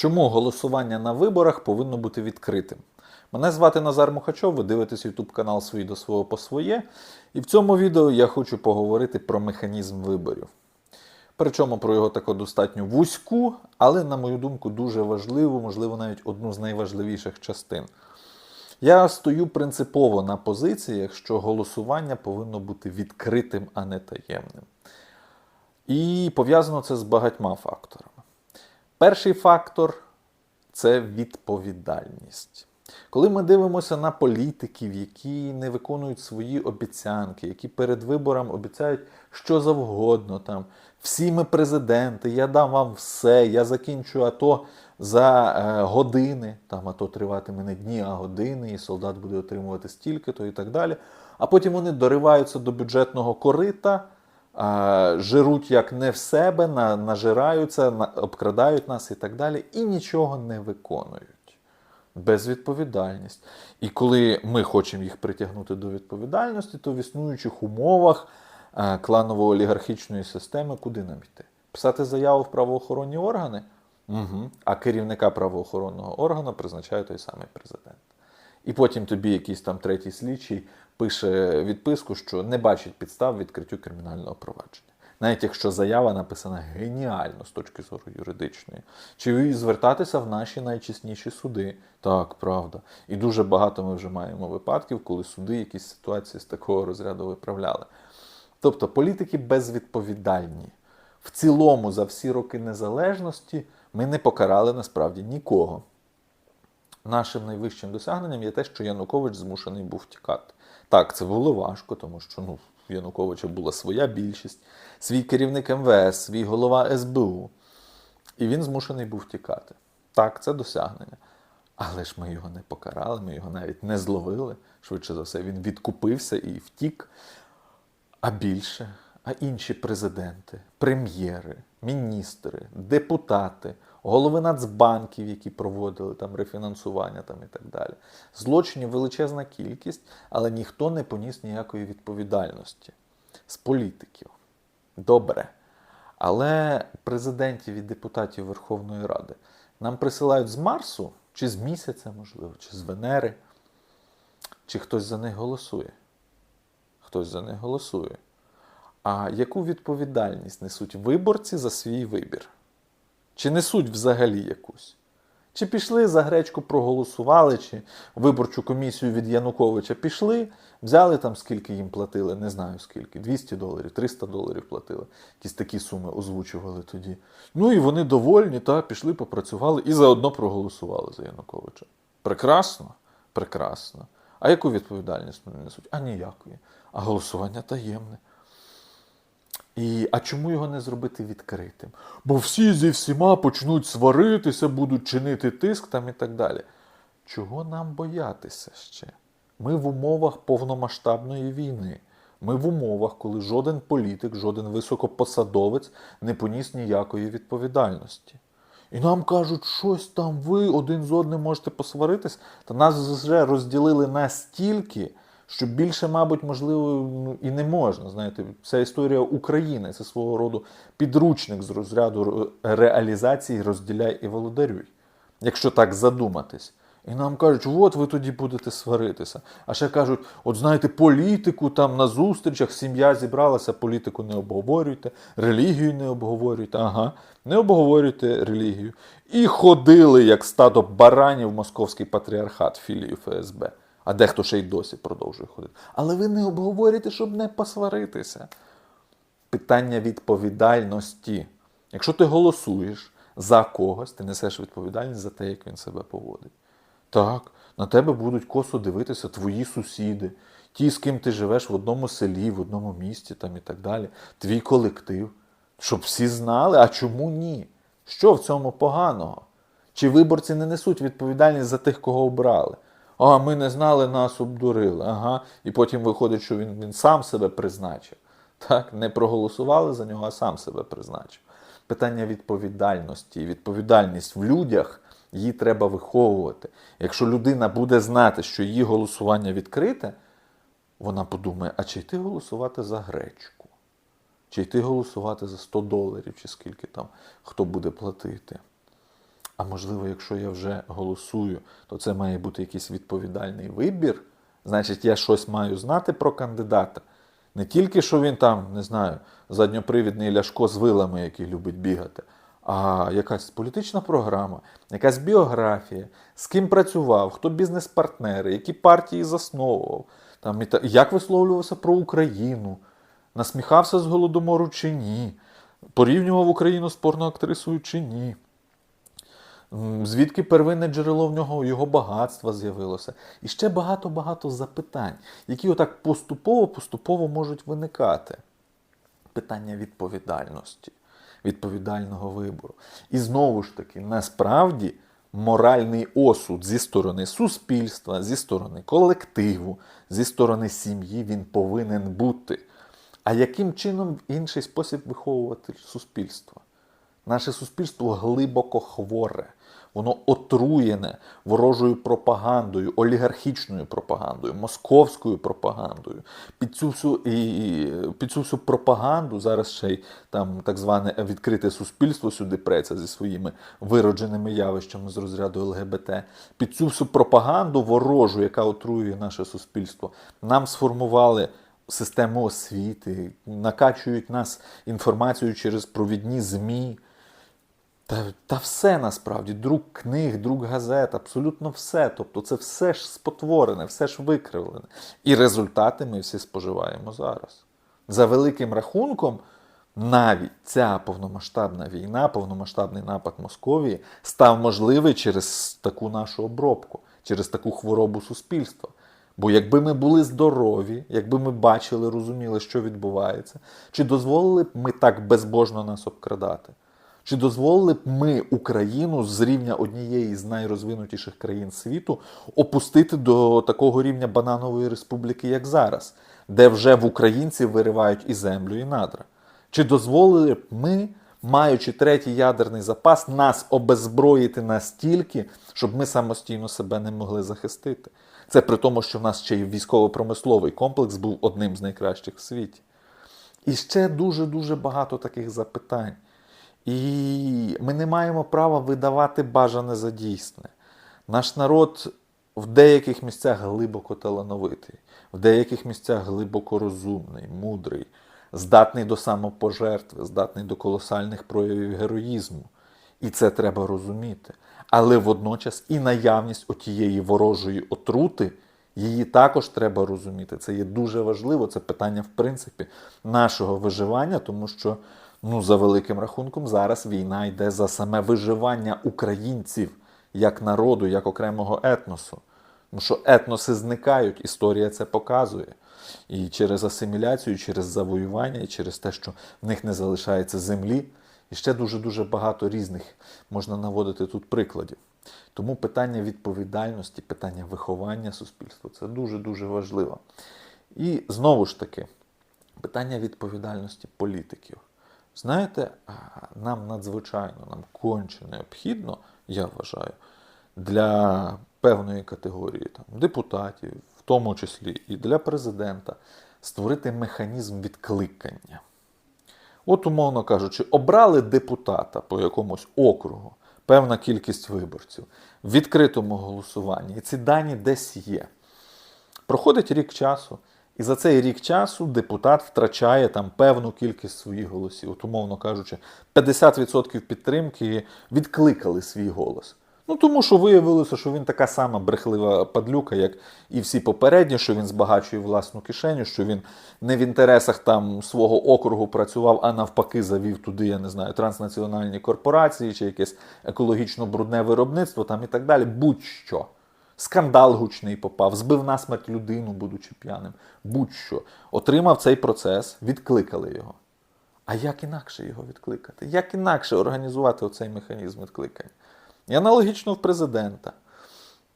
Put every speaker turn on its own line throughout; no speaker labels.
Чому голосування на виборах повинно бути відкритим? Мене звати Назар Мухачов, ви дивитесь YouTube канал Свій до свого по своє. І в цьому відео я хочу поговорити про механізм виборів. Причому про його таку достатньо вузьку, але, на мою думку, дуже важливу, можливо, навіть одну з найважливіших частин. Я стою принципово на позиціях, що голосування повинно бути відкритим, а не таємним. І пов'язано це з багатьма факторами. Перший фактор це відповідальність. Коли ми дивимося на політиків, які не виконують свої обіцянки, які перед вибором обіцяють що завгодно, там всі ми президенти, я дам вам все, я закінчу АТО за е, години, там АТО триватиме не дні, а години, і солдат буде отримувати стільки-то і так далі. А потім вони дориваються до бюджетного корита, жируть як не в себе, нажираються, обкрадають нас і так далі, і нічого не виконують. Безвідповідальність. І коли ми хочемо їх притягнути до відповідальності, то в існуючих умовах е, кланово-олігархічної системи куди нам йти? Писати заяву в правоохоронні органи, угу. а керівника правоохоронного органу призначає той самий президент. І потім тобі якийсь там третій слідчий пише відписку, що не бачить підстав відкриттю кримінального провадження. Навіть якщо заява написана геніально з точки зору юридичної, чи звертатися в наші найчесніші суди. Так, правда. І дуже багато ми вже маємо випадків, коли суди якісь ситуації з такого розряду виправляли. Тобто політики безвідповідальні. В цілому, за всі роки незалежності ми не покарали насправді нікого. Нашим найвищим досягненням є те, що Янукович змушений був тікати. Так, це було важко, тому що ну, в Януковича була своя більшість, свій керівник МВС, свій голова СБУ. І він змушений був тікати. Так, це досягнення. Але ж ми його не покарали, ми його навіть не зловили. Швидше за все, він відкупився і втік. А більше, а інші президенти, прем'єри, міністри, депутати, голови нацбанків, які проводили там рефінансування там і так далі. Злочинів величезна кількість, але ніхто не поніс ніякої відповідальності з політиків. Добре. Але президентів і депутатів Верховної Ради нам присилають з Марсу, чи з місяця, можливо, чи з Венери, чи хтось за них голосує. Хтось за них голосує. А яку відповідальність несуть виборці за свій вибір? Чи несуть взагалі якусь? Чи пішли за гречку, проголосували, чи виборчу комісію від Януковича пішли, взяли там, скільки їм платили, не знаю скільки, 200 доларів, 300 доларів платили. Якісь такі суми озвучували тоді. Ну і вони довольні, та пішли, попрацювали і заодно проголосували за Януковича. Прекрасно? Прекрасно. А яку відповідальність вони несуть? А ніякої. А голосування таємне. І, А чому його не зробити відкритим? Бо всі зі всіма почнуть сваритися, будуть чинити тиск там і так далі. Чого нам боятися ще? Ми в умовах повномасштабної війни. Ми в умовах, коли жоден політик, жоден високопосадовець не поніс ніякої відповідальності. І нам кажуть, щось там ви один з одним можете посваритись, та нас вже розділили настільки, що більше, мабуть, можливо, ну, і не можна. Знаєте, ця історія України це свого роду підручник з розряду реалізації розділяй і володарюй, якщо так задуматись. І нам кажуть, от ви тоді будете сваритися. А ще кажуть, от знаєте, політику там на зустрічах, сім'я зібралася, політику не обговорюйте, релігію не обговорюйте, ага, не обговорюйте релігію. І ходили, як стадо баранів, в московський патріархат філію ФСБ. А дехто ще й досі продовжує ходити. Але ви не обговорюєте, щоб не посваритися. Питання відповідальності. Якщо ти голосуєш за когось, ти несеш відповідальність за те, як він себе поводить. Так, на тебе будуть косо дивитися твої сусіди, ті, з ким ти живеш в одному селі, в одному місті там і так далі, твій колектив. Щоб всі знали, а чому ні? Що в цьому поганого? Чи виборці не несуть відповідальність за тих, кого обрали? А ми не знали, нас обдурили. Ага. І потім виходить, що він, він сам себе призначив. Так, не проголосували за нього, а сам себе призначив. Питання відповідальності. Відповідальність в людях її треба виховувати. Якщо людина буде знати, що її голосування відкрите, вона подумає, а чи йти голосувати за гречку? Чи йти голосувати за 100 доларів, чи скільки там хто буде платити? А можливо, якщо я вже голосую, то це має бути якийсь відповідальний вибір. Значить, я щось маю знати про кандидата. Не тільки, що він там, не знаю, задньопривідний ляшко з вилами, який любить бігати, а якась політична програма, якась біографія, з ким працював, хто бізнес-партнери, які партії засновував, там, як висловлювався про Україну, насміхався з голодомору чи ні, порівнював Україну з порноактрисою чи ні. Звідки первинне джерело в нього його багатства з'явилося? І ще багато-багато запитань, які отак поступово-поступово можуть виникати. Питання відповідальності, відповідального вибору. І знову ж таки, насправді моральний осуд зі сторони суспільства, зі сторони колективу, зі сторони сім'ї він повинен бути. А яким чином в інший спосіб виховувати суспільство? Наше суспільство глибоко хворе, воно отруєне ворожою пропагандою, олігархічною пропагандою, московською пропагандою. Під цю всю, і, під цю всю пропаганду зараз ще й там так зване відкрите суспільство сюди преться зі своїми виродженими явищами з розряду ЛГБТ. Під цю всю пропаганду ворожу, яка отруює наше суспільство, нам сформували систему освіти, накачують нас інформацією через провідні ЗМІ. Та, та все насправді, друк книг, друк газет, абсолютно все. Тобто це все ж спотворене, все ж викривлене. І результати ми всі споживаємо зараз. За великим рахунком, навіть ця повномасштабна війна, повномасштабний напад Московії став можливий через таку нашу обробку, через таку хворобу суспільства. Бо якби ми були здорові, якби ми бачили, розуміли, що відбувається, чи дозволили б ми так безбожно нас обкрадати? Чи дозволили б ми Україну з рівня однієї з найрозвинутіших країн світу опустити до такого рівня бананової республіки, як зараз, де вже в українців виривають і землю, і надра? Чи дозволили б ми, маючи третій ядерний запас, нас обезброїти настільки, щоб ми самостійно себе не могли захистити? Це при тому, що в нас ще й військово-промисловий комплекс був одним з найкращих в світі. І ще дуже-дуже багато таких запитань. І ми не маємо права видавати бажане за дійсне. Наш народ в деяких місцях глибоко талановитий, в деяких місцях глибоко розумний, мудрий, здатний до самопожертви, здатний до колосальних проявів героїзму. І це треба розуміти. Але водночас і наявність отієї ворожої отрути, її також треба розуміти. Це є дуже важливо. Це питання, в принципі, нашого виживання, тому що, ну, за великим рахунком, зараз війна йде за саме виживання українців як народу, як окремого етносу. Тому що етноси зникають, історія це показує. І через асиміляцію, через завоювання, і через те, що в них не залишається землі. І ще дуже-дуже багато різних можна наводити тут прикладів. Тому питання відповідальності, питання виховання суспільства це дуже-дуже важливо. І знову ж таки, питання відповідальності політиків. Знаєте, нам надзвичайно, нам конче необхідно, я вважаю, для певної категорії там, депутатів, в тому числі і для президента, створити механізм відкликання. От, умовно кажучи, обрали депутата по якомусь округу, певна кількість виборців в відкритому голосуванні, і ці дані десь є. Проходить рік часу, і за цей рік часу депутат втрачає там певну кількість своїх голосів. От, умовно кажучи, 50% підтримки відкликали свій голос. Ну тому що виявилося, що він така сама брехлива падлюка, як і всі попередні, що він збагачує власну кишеню, що він не в інтересах там свого округу працював, а навпаки завів туди, я не знаю, транснаціональні корпорації чи якесь екологічно брудне виробництво там і так далі. Будь-що. Скандал гучний попав, збив насмерть людину, будучи п'яним. Будь-що. Отримав цей процес, відкликали його. А як інакше його відкликати? Як інакше організувати оцей механізм відкликання? І аналогічно в президента.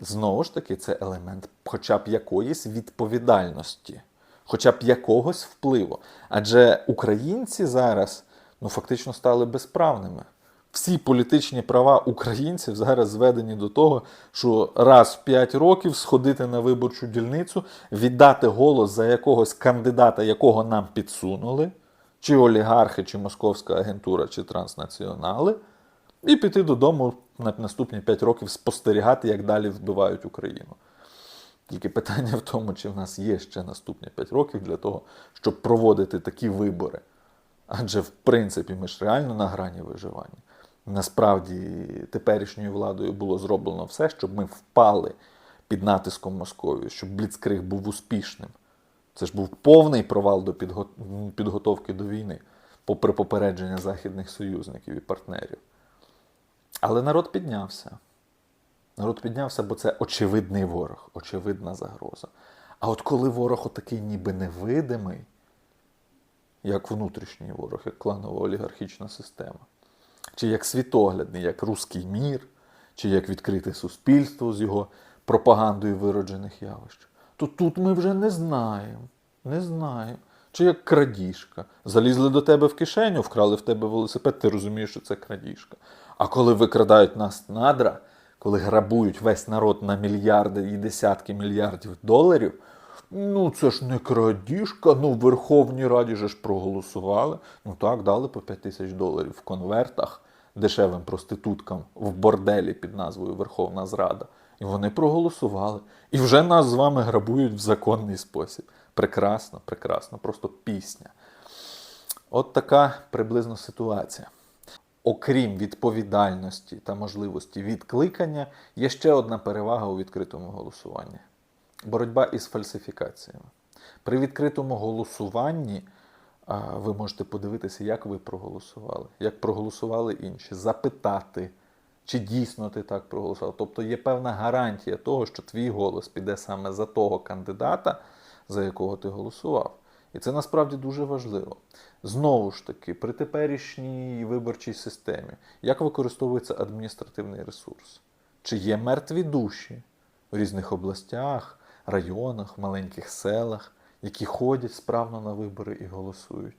Знову ж таки, це елемент хоча б якоїсь відповідальності, хоча б якогось впливу. Адже українці зараз ну, фактично стали безправними. Всі політичні права українців зараз зведені до того, що раз в 5 років сходити на виборчу дільницю, віддати голос за якогось кандидата, якого нам підсунули, чи олігархи, чи московська агентура, чи транснаціонали, і піти додому на наступні 5 років спостерігати, як далі вбивають Україну. Тільки питання в тому, чи в нас є ще наступні 5 років для того, щоб проводити такі вибори. Адже, в принципі, ми ж реально на грані виживання. Насправді, теперішньою владою було зроблено все, щоб ми впали під натиском Московії, щоб Бліцкриг був успішним. Це ж був повний провал до підго... підготовки до війни, попри попередження західних союзників і партнерів. Але народ піднявся. Народ піднявся, бо це очевидний ворог, очевидна загроза. А от коли ворог отакий ніби невидимий, як внутрішній ворог, як кланова олігархічна система, чи як світоглядний, як руський мір, чи як відкрите суспільство з його пропагандою вироджених явищ, то тут ми вже не знаємо. Не знаємо. Чи як крадіжка. Залізли до тебе в кишеню, вкрали в тебе велосипед, ти розумієш, що це крадіжка. А коли викрадають нас надра, коли грабують весь народ на мільярди і десятки мільярдів доларів, ну це ж не крадіжка, ну в Верховній Раді же ж проголосували. Ну так, дали по 5 тисяч доларів в конвертах дешевим проституткам в борделі під назвою Верховна Зрада. І вони проголосували. І вже нас з вами грабують в законний спосіб. Прекрасно, прекрасно, просто пісня. От така приблизно ситуація. Окрім відповідальності та можливості відкликання, є ще одна перевага у відкритому голосуванні боротьба із фальсифікаціями. При відкритому голосуванні ви можете подивитися, як ви проголосували, як проголосували інші, запитати, чи дійсно ти так проголосував. Тобто є певна гарантія того, що твій голос піде саме за того кандидата, за якого ти голосував. І це насправді дуже важливо. Знову ж таки, при теперішній виборчій системі, як використовується адміністративний ресурс? Чи є мертві душі в різних областях, районах, маленьких селах, які ходять справно на вибори і голосують?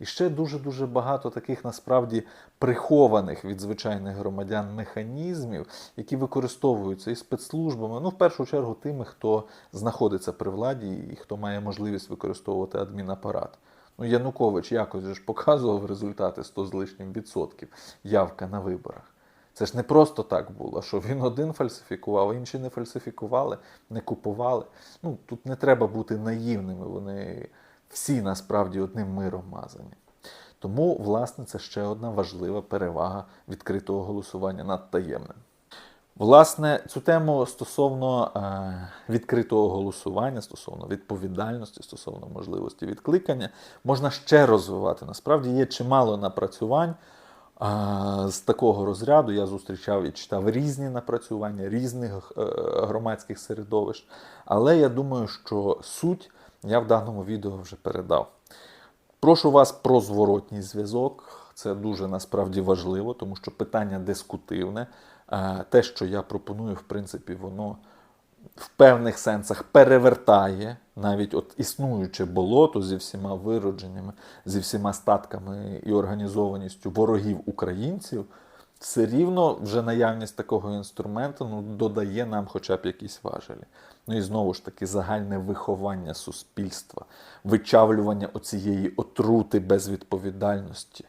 І ще дуже-дуже багато таких насправді прихованих від звичайних громадян механізмів, які використовуються і спецслужбами, ну в першу чергу тими, хто знаходиться при владі і хто має можливість використовувати адмінапарат. Ну, Янукович якось ж показував результати 100 з лишнім відсотків явка на виборах. Це ж не просто так було, що він один фальсифікував, інші не фальсифікували, не купували. Ну, Тут не треба бути наївними, вони всі насправді одним миром мазані. Тому, власне, це ще одна важлива перевага відкритого голосування над таємним. Власне, цю тему стосовно е, відкритого голосування, стосовно відповідальності, стосовно можливості відкликання, можна ще розвивати. Насправді є чимало напрацювань з такого розряду. Я зустрічав і читав різні напрацювання різних е, громадських середовищ. Але я думаю, що суть я в даному відео вже передав. Прошу вас про зворотній зв'язок. Це дуже насправді важливо, тому що питання дискутивне. Е, Те, що я пропоную, в принципі, воно в певних сенсах перевертає навіть от існуюче болото зі всіма виродженнями, зі всіма статками і організованістю ворогів українців. Все рівно вже наявність такого інструменту ну, додає нам хоча б якісь важелі. Ну і знову ж таки загальне виховання суспільства, вичавлювання оцієї отрути безвідповідальності,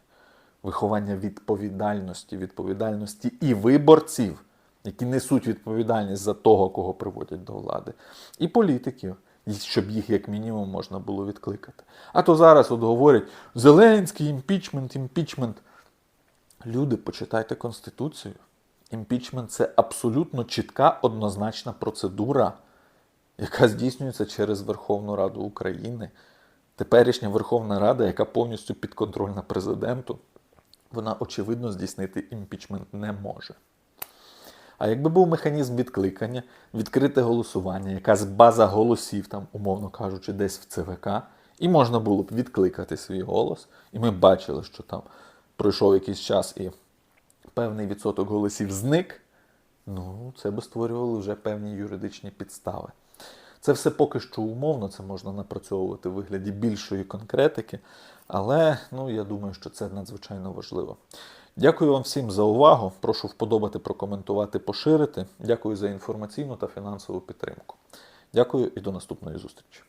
виховання відповідальності, відповідальності і виборців, які несуть відповідальність за того, кого приводять до влади, і політиків, щоб їх як мінімум можна було відкликати. А то зараз от говорять Зеленський, імпічмент, імпічмент. Люди, почитайте Конституцію. Імпічмент це абсолютно чітка, однозначна процедура, яка здійснюється через Верховну Раду України. Теперішня Верховна Рада, яка повністю підконтрольна президенту, вона очевидно здійснити імпічмент не може. А якби був механізм відкликання, відкрите голосування, якась база голосів, там, умовно кажучи, десь в ЦВК, і можна було б відкликати свій голос, і ми бачили, що там пройшов якийсь час і певний відсоток голосів зник, ну, це би створювало вже певні юридичні підстави. Це все поки що умовно, це можна напрацьовувати в вигляді більшої конкретики, але ну, я думаю, що це надзвичайно важливо. Дякую вам всім за увагу. Прошу вподобати, прокоментувати, поширити. Дякую за інформаційну та фінансову підтримку. Дякую і до наступної зустрічі.